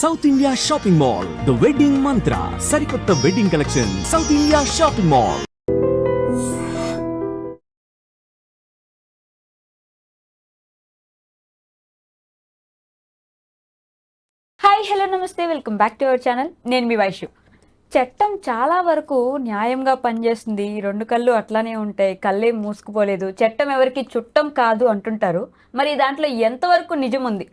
South India shopping mall the wedding Mantra సరికొత్త wedding collection south India shopping mall hi hello నమస్తే welcome back to our channel నేను మీ వైషు చట్టం చాలా వరకు న్యాయంగా పనిచేస్తుంది. రెండు కళ్ళు అట్లానే ఉంటాయి. కళ్ళే మూసుకుపోలేదు. చట్టం ఎవరికి చుట్టం కాదు అంటుంటారు. మరి దాంట్లో ఎంతవరకు నిజం ఉంది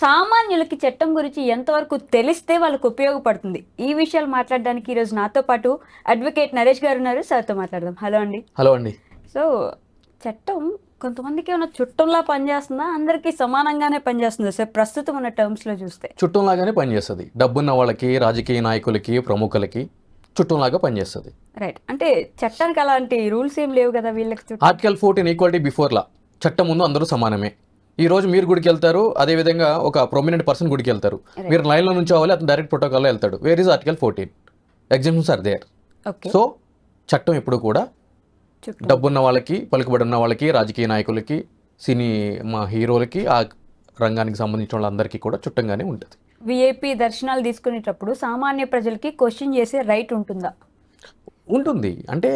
సామాన్యులకి చట్టం గురించి ఎంతవరకు తెలిస్తే వాళ్ళకు ఉపయోగపడుతుంది? ఈ విషయాలు మాట్లాడడానికి ఈరోజు నాతో పాటు అడ్వకేట్ నరేష్ గారు ఉన్నారు. సార్తో మాట్లాడదాం. హలో అండి. హలో అండి. సో చట్టం కొంతమందికి ఏమైనా చుట్టంలా పనిచేస్తుందా? అందరికీ సమానంగానే పనిచేస్తుందా? సార్ ప్రస్తుతం ఉన్న టర్మ్స్లో చూస్తే. చుట్టంలాగానే పనిచేస్తుంది. డబ్బున్న వాళ్ళకి రాజకీయ నాయకులకి ప్రముఖులకి చుట్టంలాగా పనిచేస్తుంది. రైట్ అంటే చట్టానికి అలాంటి రూల్స్ ఏం లేవు కదా వీళ్ళకి article fourteen equality before law చట్టం ముందు అందరూ సమానమే. ఈ రోజు మీరు గుడికి వెళ్తారు అదే విధంగా ఒక ప్రొమినెంట్ పర్సన్ గుడికి వెళ్తారు. మీరు లైన్లో నుంచి అవ్వాలి అతను డైరెక్ట్ ప్రోటోకాల్లో వెళ్తాడు. Where is article fourteen exemptions are there okay so చట్టం ఎప్పుడు కూడా డబ్బున్న వాళ్ళకి పలుకుబడి ఉన్న వాళ్ళకి రాజకీయ నాయకులకి సినీ మా హీరోలకి ఆ రంగానికి సంబంధించిన వాళ్ళందరికీ కూడా చుట్టంగానే ఉంటుంది. విఐపి దర్శనాలు తీసుకునేటప్పుడు సామాన్య ప్రజలకి క్వశ్చన్ చేసే రైట్ ఉంటుందా? ఉంటుంది. అంటే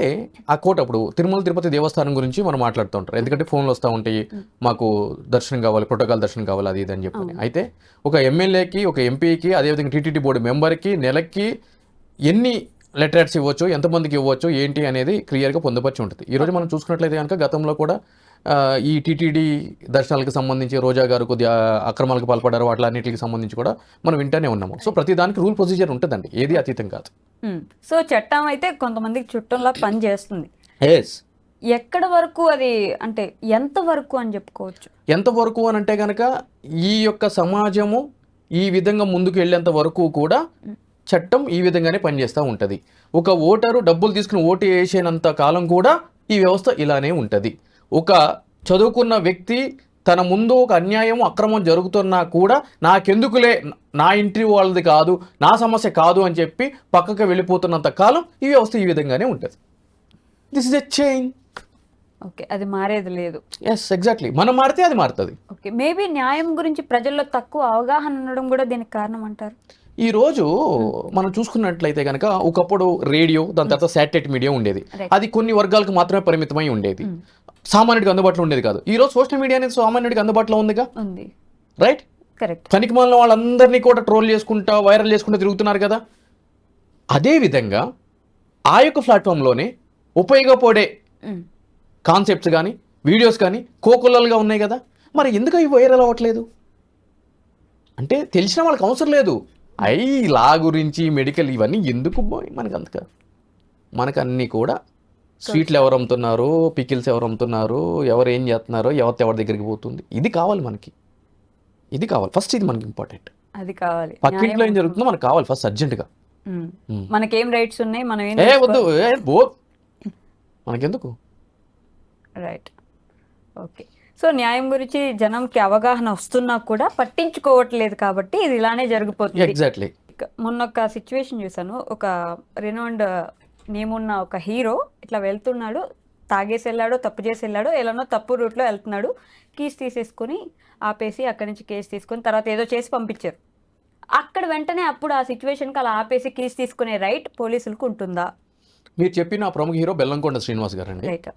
ఆ కోట అప్పుడు తిరుమల తిరుపతి దేవస్థానం గురించి మనం మాట్లాడుతూ ఉంటారు ఎందుకంటే ఫోన్లు వస్తూ ఉంటాయి. మాకు దర్శనం కావాలి ప్రోటోకాల్ దర్శనం కావాలి అది ఇది అని చెప్పని. అయితే ఒక ఎమ్మెల్యేకి ఒక ఎంపీకి అదేవిధంగా టీటీడీ బోర్డు మెంబర్కి నెలకి ఎన్ని లెటర్స్ ఇవ్వచ్చు ఎంతమందికి ఇవ్వచ్చు ఏంటి అనేది క్లియర్గా పొందుపరిచి ఉంటుంది. ఈరోజు మనం చూసుకున్నట్లయితే కనుక గతంలో కూడా ఈ టీటీడీ దర్శనాలకు సంబంధించి రోజా గారు కొద్దిగా అక్రమాలకు పాల్పడారు వాటిలన్నిటికి సంబంధించి కూడా మనం వింటూనే ఉన్నాము. సో ప్రతి దానికి రూల్ ప్రొసీజర్ ఉంటుందండి. ఏది అతీతం కాదు. సో చట్టం అయితే కొంతమందికి చుట్టంలా పని చేస్తుంది. ఎస్ ఎక్కడ వరకు అది అంటే ఎంత వరకు అని చెప్పుకోవచ్చు? ఎంతవరకు అని అంటే కనుక ఈ యొక్క సమాజము ఈ విధంగా ముందుకు వెళ్ళేంత వరకు కూడా చట్టం ఈ విధంగానే పనిచేస్తూ ఉంటుంది. ఒక ఓటరు డబ్బులు తీసుకుని ఓటు వేసేనంత కాలం కూడా ఈ వ్యవస్థ ఇలానే ఉంటుంది. ఒక చదువుకున్న వ్యక్తి తన ముందు ఒక అన్యాయం అక్రమం జరుగుతున్నా కూడా నాకెందుకులే నా ఇంటి వాళ్ళది కాదు నా సమస్య కాదు అని చెప్పి పక్కకు వెళ్ళిపోతున్నంత కాలం ఈ వ్యవస్థ ఈ విధంగానే ఉంటుంది. This is a chain okay అది మారేది లేదు. ఎస్ ఎగ్జాక్ట్లీ మనం మారితే అది మారుతుంది. ఓకే మేబీ న్యాయం గురించి ప్రజల్లో తక్కువ అవగాహన ఉండడం కూడా దీనికి కారణం అంటారు. ఈ రోజు మనం చూసుకున్నట్లయితే కనుక ఒకప్పుడు రేడియో దాని తర్వాత శాటిలైట్ మీడియా ఉండేది. అది కొన్ని వర్గాలకు మాత్రమే పరిమితమై ఉండేది. సామాన్యుడికి అందుబాటులో ఉండేది కాదు. ఈ రోజు సోషల్ మీడియా అనేది సామాన్యుడికి అందుబాటులో ఉందిగా? ఉంది. రైట్ కరెక్ట్ పనికిమాలిన వాళ్ళందరినీ కూడా ట్రోల్ చేసుకుంటా వైరల్ చేసుకుంటూ తిరుగుతున్నారు కదా? అదే విధంగా ఆ యొక్క ప్లాట్ఫామ్లోనే ఉపయోగపడే కాన్సెప్ట్స్ కానీ వీడియోస్ కానీ కోకొల్లలుగా ఉన్నాయి కదా? మరి ఎందుకు అవి వైరల్ అవ్వట్లేదు? అంటే తెలిసిన వాళ్ళకి అవసరం లేదు. ఐ లా గురించి మెడికల్ ఇవన్నీ ఎందుకు boy? మనకు అంతగా మనకు అన్నీ కూడా స్వీట్లు ఎవరు అమ్ముతున్నారు? పికిల్స్ ఎవరు అమ్ముతున్నారు? ఎవరు ఏం చేస్తున్నారో? ఎవరి ఎవరి దగ్గరికి పోతుంది? ఇది కావాలి మనకి. ఇది కావాలి. ఫస్ట్ ఇది మనకి ఇంపార్టెంట్ అది కావాలి. పక్కింట్లో ఏం జరుగుతుందో మనకు కావాలి ఫస్ట్ అర్జెంటుగా. మనకేం రైట్స్ ఉన్నాయి? మనం ఏం ఏ వద్దు. ఏ బో మనకెందుకు? రైట్ ఓకే సో న్యాయం గురించి జనంకి అవగాహన వస్తున్నా కూడా పట్టించుకోవట్లేదు కాబట్టి ఇది ఇలానే జరిగిపోతుంది. ఎగ్జాక్ట్లీ మొన్న ఒక సిచ్యువేషన్ చూసాను ఒక రెనౌండ్ నేమ్ ఉన్న ఒక హీరో ఇట్లా వెళ్తున్నాడు తాగేసి వెళ్ళాడో తప్పు చేసి వెళ్ళాడో ఎలానో తప్పు రూట్లో వెళ్తున్నాడు. కీస్ తీసేసుకొని ఆపేసి అక్కడి నుంచి కేసు తీసుకొని తర్వాత ఏదో చేసి పంపించారు. అక్కడ వెంటనే అప్పుడు ఆ సిచ్యువేషన్కి అలా ఆపేసి కీస్ తీసుకునే రైట్ పోలీసులకు ఉంటుందా? మీరు చెప్పిన ఆ ప్రముఖ హీరో బెల్లంకొండ శ్రీనివాస్ గారు అండి రైట్.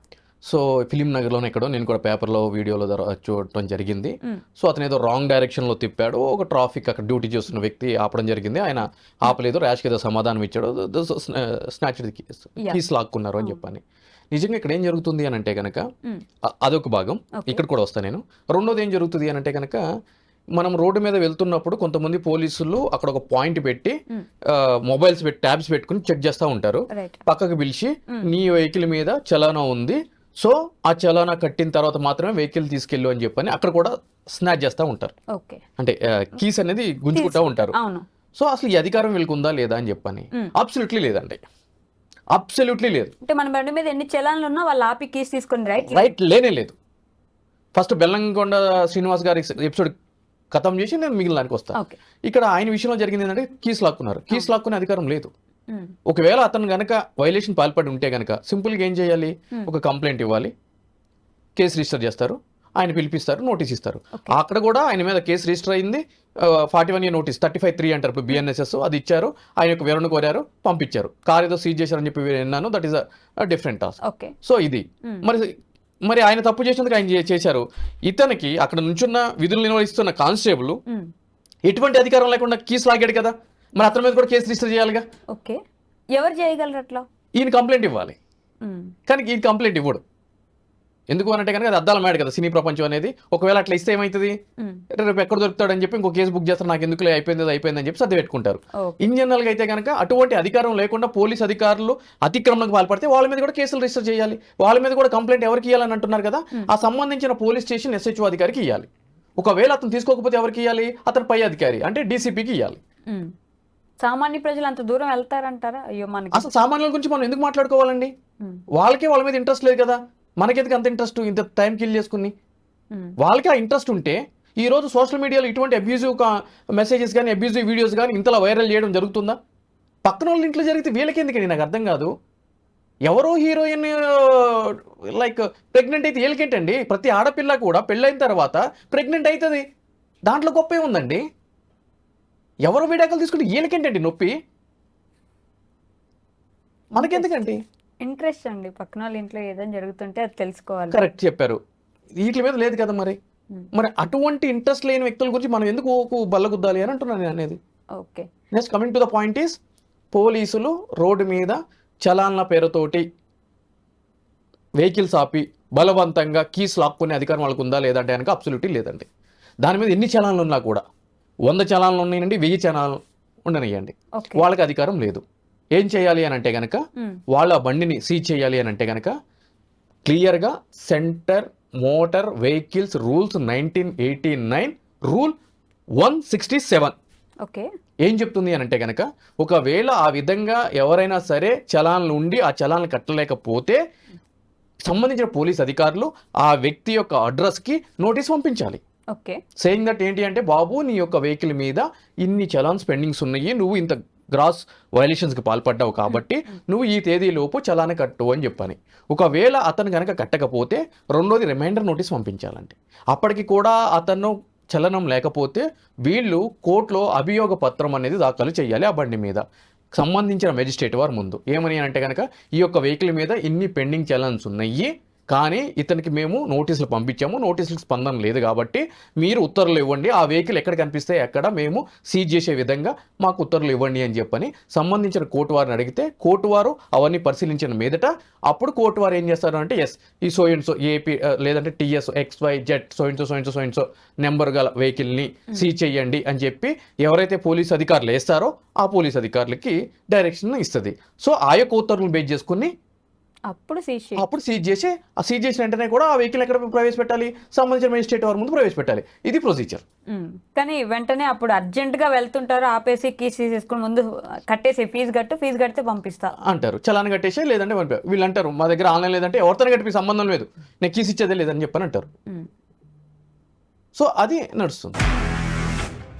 సో ఫిలిం నగర్లోనే ఎక్కడో నేను కూడా పేపర్లో వీడియోలో చూడటం జరిగింది. సో అతను ఏదో రాంగ్ డైరెక్షన్లో తిప్పాడు. ఒక ట్రాఫిక్ అక్కడ డ్యూటీ చేస్తున్న వ్యక్తి ఆపడం జరిగింది. ఆయన ఆపలేదు. ర్యాష్కి ఏదో సమాధానం ఇచ్చాడు. స్నాచ్. కీస్ లాక్కున్నారు అని చెప్పని. నిజంగా ఇక్కడ ఏం జరుగుతుంది అని అంటే కనుక అదొక భాగం. ఇక్కడ కూడా వస్తాను నేను. రెండోది ఏం జరుగుతుంది అని అంటే కనుక మనం రోడ్డు మీద వెళ్తున్నప్పుడు కొంతమంది పోలీసులు అక్కడ ఒక పాయింట్ పెట్టి. మొబైల్స్ పెట్టి ట్యాబ్స్ పెట్టుకుని చెక్ చేస్తూ ఉంటారు. పక్కకు పిలిచి నీ వెహికల్ మీద చలానా ఉంది. సో ఆ చలానా కట్టిన తర్వాత మాత్రమే వెహికల్ తీసుకెళ్ళు అని చెప్పని అక్కడ కూడా స్నాచ్ చేస్తూ ఉంటారు. ఓకే. అంటే కీస్ అనేది గుంజుకుంటూ ఉంటారు. సో అసలు ఈ అధికారం వీళ్ళకి ఉందా లేదా అని చెప్పని. అబ్సల్యూట్లీ లేదండి. అబ్సల్యూట్లీ లేదు. అంటే మన బండి మీద ఎన్ని చలాన్లు ఉన్నా వాళ్ళు ఆపి కీస్ తీసుకొని రైట్ రైట్ లేనే లేదు. ఫస్ట్ బెల్లంకొండ శ్రీనివాస్ గారి ఎపిసోడ్ ఖతం చేసి నేను మిగిలిన దానికి వస్తాను ఇక్కడ ఆయన విషయంలో జరిగింది ఏంటంటే కీస్ లాక్కున్నారు. కీస్ లాక్కునే అధికారం లేదు. ఒకవేళ అతను గనక వైలేషన్ పాల్పడి ఉంటే గనక సింపుల్గా ఏం చేయాలి. ఒక కంప్లైంట్ ఇవ్వాలి. కేసు రిజిస్టర్ చేస్తారు. ఆయన పిలిపిస్తారు నోటీస్ ఇస్తారు. అక్కడ కూడా ఆయన మీద కేసు రిజిస్టర్ అయింది. Forty one year notice thirty five three అంటారు బిఎన్ఎస్ఎస్ అది ఇచ్చారు. ఆయన యొక్క వివరణ కోరారు పంపించారు. కార్ ఏదో సీజ్ చేశారని చెప్పి విన్నాను. That is a different task okay. So ఇది. మరి మరి ఆయన తప్పు చేసినందుకు ఆయన చేశారు. ఇతనికి అక్కడ నుంచున్న విధులు నిర్వహిస్తున్న కానిస్టేబుల్ ఎటువంటి అధికారం లేకుండా కీస్ లాగాడు కదా? మరి అతని మీద కూడా కేసు రిజిస్టర్ చేయాలిగా? ఓకే. ఎవరు చేయగలరు అట్లా? ఈయన కంప్లైంట్ ఇవ్వాలి. కానీ ఈయన కంప్లైంట్ ఇవ్వడు. ఎందుకు అనంటే కనుక అది అద్దాల మేడ కదా సినీ ప్రపంచం అనేది. ఒకవేళ అట్లా ఇస్తే ఏమవుతుంది ఉమ్, రేపు ఎక్కడ దొరుకుతాడని చెప్పి ఇంకో కేసు బుక్ చేస్తారు నాకు ఎందుకులే అయిపోయింది అది అయిపోయింది అని చెప్పి సర్ది పెట్టుకుంటారు. ఇన్ జనరల్గా అయితే కనుక అటువంటి అధికారం లేకుండా పోలీస్ అధికారులు అతిక్రమణకు పాల్పడితే వాళ్ళ మీద కూడా కేసులు రిజిస్టర్ చేయాలి. వాళ్ళ మీద కూడా కంప్లైంట్ ఎవరికి ఇవ్వాలని అంటున్నారు కదా ఆ సంబంధించిన పోలీస్ స్టేషన్ ఎస్హెచ్ఓ అధికారికి ఇవ్వాలి ఒకవేళ అతను తీసుకోకపోతే ఎవరికి ఇవ్వాలి అతను పై అధికారి అంటే డీసీపీకి ఇవ్వాలి. సామాన్య ప్రజలు అంత దూరం వెళ్తారంటారా? అయ్యో మనకి అసలు సామాన్యుల గురించి మనం ఎందుకు మాట్లాడుకోవాలండి? వాళ్ళకే వాళ్ళ మీద ఇంట్రెస్ట్ లేదు కదా? మనకెందుకు అంత ఇంట్రెస్ట్ ఇంత టైం కిల్ చేసుకుని. వాళ్ళకి ఆ ఇంట్రెస్ట్ ఉంటే ఈ రోజు సోషల్ మీడియాలో ఇటువంటి అబ్యూజివ్ మెసేజెస్ కానీ అబ్యూజివ్ వీడియోస్ కానీ ఇంతలా వైరల్ చేయడం జరుగుతుందా? పక్కన వాళ్ళ ఇంట్లో జరిగితే వీళ్ళకి ఎందుకండి? నాకు అర్థం కాదు. ఎవరో హీరోయిన్ లైక్ ప్రెగ్నెంట్ అయితే వీళ్ళకేంటండి? ప్రతి ఆడపిల్ల కూడా పెళ్ళైన తర్వాత ప్రెగ్నెంట్ అవుతుంది. దాంట్లో గొప్పే ఉందండి ఎవరో విడాకులు తీసుకుంటే వీళ్ళకేంటండి నొప్పి? మనకెందుకండి? ఇంట్రెస్ట్ అండి. పక్కన వాళ్ళ ఇంట్లో ఏదైనా జరుగుతుంటే అది తెలుసుకోవాలి. కరెక్ట్ చెప్పారు. వీటి మీద లేదు కదా మరి? Hmm. మరి అటువంటి ఇంట్రెస్ట్ లేని వ్యక్తుల గురించి మనం ఎందుకు బల్లగుద్దాలి అని అంటున్నాను నేను అనేది. Okay. Next coming to the point is పోలీసులు రోడ్డు మీద చలాన్ల పేరుతోటి వెహికల్స్ ఆపి బలవంతంగా కీస్ లాక్కునే అధికారం వాళ్ళకు ఉందా లేదంటే కనుక అబ్సల్యూట్లీ లేదండి. దాని మీద ఎన్ని చలాన్లు ఉన్నా కూడా వంద చలాన్లు ఉన్నాయండి వెయ్యి చలాన్లు ఉండనియండి వాళ్ళకి అధికారం లేదు. ఏం చేయాలి అని అంటే కనుక వాళ్ళ బండిని సీజ్ చేయాలి అని అంటే కనుక క్లియర్గా centre motor vehicles rules nineteen eighty nine rule one sixty seven. Okay. ఏం చెప్తుంది అని అంటే కనుక ఒకవేళ ఆ విధంగా ఎవరైనా సరే చలాన్లు ఉండి ఆ చలాన్లు కట్టలేకపోతే సంబంధించిన పోలీస్ అధికారులు ఆ వ్యక్తి యొక్క అడ్రస్కి నోటీస్ పంపించాలి. ఓకే. సేయింగ్ దట్ ఏంటి అంటే బాబు నీ యొక్క వెహికల్ మీద ఇన్ని చలాన్స్ పెండింగ్స్ ఉన్నాయి. నువ్వు ఇంత గ్రాస్ వైలేషన్స్కి పాల్పడ్డావు కాబట్టి నువ్వు ఈ తేదీలోపు చలాన కట్టు అని చెప్పని. ఒకవేళ అతను కనుక కట్టకపోతే రెండోది రిమైండర్ నోటీస్ పంపించాలండి. అప్పటికి కూడా అతను చలనం లేకపోతే వీళ్ళు కోర్టులో అభియోగ పత్రం అనేది దాఖలు చేయాలి ఆ బండి మీద. సంబంధించిన మెజిస్ట్రేట్ వారు ముందు. ఏమని అంటే కనుక ఈ యొక్క వెహికల్ మీద ఇన్ని పెండింగ్ చలన్స్ ఉన్నాయి. కానీ ఇతనికి మేము నోటీసులు పంపించాము నోటీసులకు స్పందన లేదు కాబట్టి మీరు ఉత్తర్వులు ఇవ్వండి. ఆ వెహికల్ ఎక్కడ కనిపిస్తే ఎక్కడ మేము సీజ్ చేసే విధంగా మాకు ఉత్తర్వులు ఇవ్వండి అని చెప్పని సంబంధించిన కోర్టు వారిని అడిగితే కోర్టు వారు అవన్నీ పరిశీలించిన మీదట అప్పుడు కోర్టు వారు ఏం చేస్తారు అంటే ఎస్ ఈ సో అండ్ సో ఏపీ లేదంటే TS X Y Z so and so so and so so and so number గల వెహికల్ని సీజ్ చేయండి అని చెప్పి ఎవరైతే పోలీస్ అధికారులు వేస్తారో ఆ పోలీస్ అధికారులకి డైరెక్షన్ ఇస్తుంది. సో ఆ యొక్క ఉత్తర్వులు బేస్ చేసుకుని అప్పుడు సీసీ అప్పుడు సీజ్ చేసి ఆ సీజ్ చేసిన వెంటనే కూడా ఆ వెహికల్ ఎక్కడ ప్రవేశపెట్టాలి? సంబంధించిన మెజిస్ట్రేట్ వారి ముందు ప్రవేశపెట్టాలి. ఇది ప్రొసీజర్ కానీ వెంటనే అప్పుడు అర్జెంట్గా వెళ్తుంటారు ఆపేసి కీస్ తీసేసుకుని ముందు కట్టేసి ఫీజు కట్టు ఫీజు కడితే పంపిస్తా. అంటారు. చలాన్ కట్టేసి లేదంటే పంపారు వీళ్ళు అంటారు మా దగ్గర ఆన్లైన్ లేదంటే ఎవరితో కట్టిపి సంబంధం లేదు. నేను కీస్ ఇచ్చేదే లేదని చెప్పని అంటారు. సో అది నడుస్తుంది.